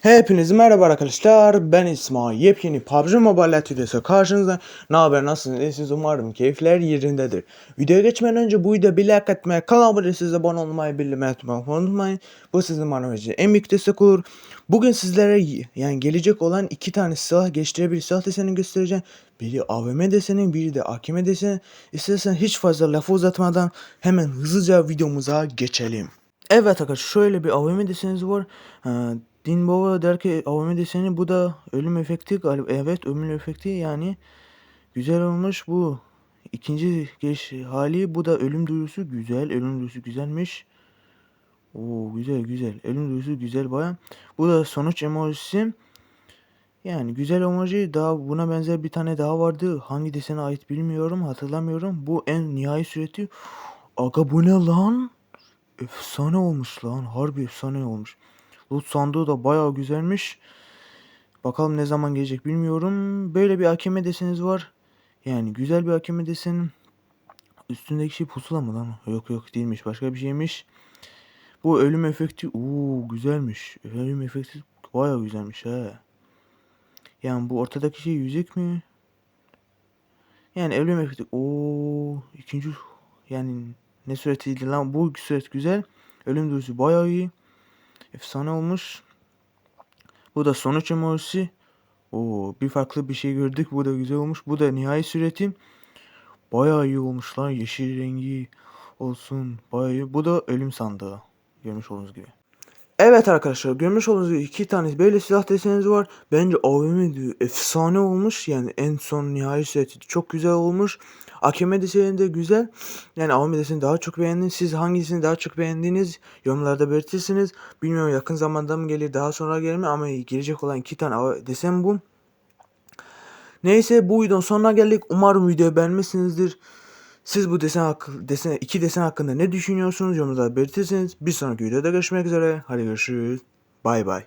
Hepinize merhaba arkadaşlar. Ben İsmail. Yepyeni PUBG Mobile videosu karşınızda. Ne haber nasılsınız? İyisiniz umarım keyifler yerindedir. Videoya geçmeden önce bu videoya bir like atmayı, kanala abone değilseniz abone olmayı, bildirimleri açmayı unutmayın. Bu sizin bana vereceği en büyük destek olur. Bugün sizlere yani gelecek olan iki tane silah geçtirebilir silah desenini göstereceğim. Biri AVM deseni, biri de AKM deseni. İstersen hiç fazla lafı uzatmadan hemen hızlıca videomuza geçelim. Evet arkadaşlar şöyle bir AVM desenimiz var. Ee, Din Baba der ki AVM deseni bu da ölüm efekti galiba. Evet ölüm efekti yani güzel olmuş bu. İkinci geç hali bu da ölüm duyurusu güzel. Ölüm duyurusu güzelmiş. Oo güzel güzel. Ölüm duyurusu güzel baya. Bu da sonuç emojisi. Yani güzel emoji daha buna benzer bir tane daha vardı. Hangi desene ait bilmiyorum hatırlamıyorum. Bu en nihai sureti. Aga bu ne lan? Efsane olmuş lan. Harbi efsane olmuş. Loot sandığı da bayağı güzelmiş. Bakalım ne zaman gelecek bilmiyorum. Böyle bir AKM deseniz var. Yani güzel bir AKM desen. Üstündeki şey pusula mı lan? Yok yok değilmiş. Başka bir şeymiş. Bu ölüm efekti. uuu güzelmiş. Ölüm efekti bayağı güzelmiş he. Yani bu ortadaki şey yüzük mü? Yani ölüm efekti. Oo ikinci yani ne suretiydi lan? Bu suret güzel. Ölüm duyusu bayağı iyi. Efsane olmuş. Bu da sonuç emojisi. Oo bir farklı bir şey gördük. Bu da güzel olmuş. Bu da nihai sureti. Bayağı iyi olmuş lan. Yeşil rengi olsun. Bayağı iyi. Bu da ölüm sandığı. Görmüş olduğunuz gibi. Evet arkadaşlar görmüş olduğunuz iki tane böyle silah deseniniz var. Bence AVM efsane olmuş. Yani en son nihai seti çok güzel olmuş. AKM deseni de güzel. Yani AVM deseni daha çok beğendim. Siz hangisini daha çok beğendiniz? Yorumlarda belirtirsiniz. Bilmiyorum yakın zamanda mı gelir daha sonra gelir mi ama gelecek olan iki tane desen bu. Neyse bu videonun sonuna geldik. Umarım videoyu beğenmişsinizdir. Siz bu desen, hakkı, desen iki desen hakkında ne düşünüyorsunuz yorumlarda belirtirseniz bir sonraki videoda görüşmek üzere. Hadi görüşürüz. Bay bay.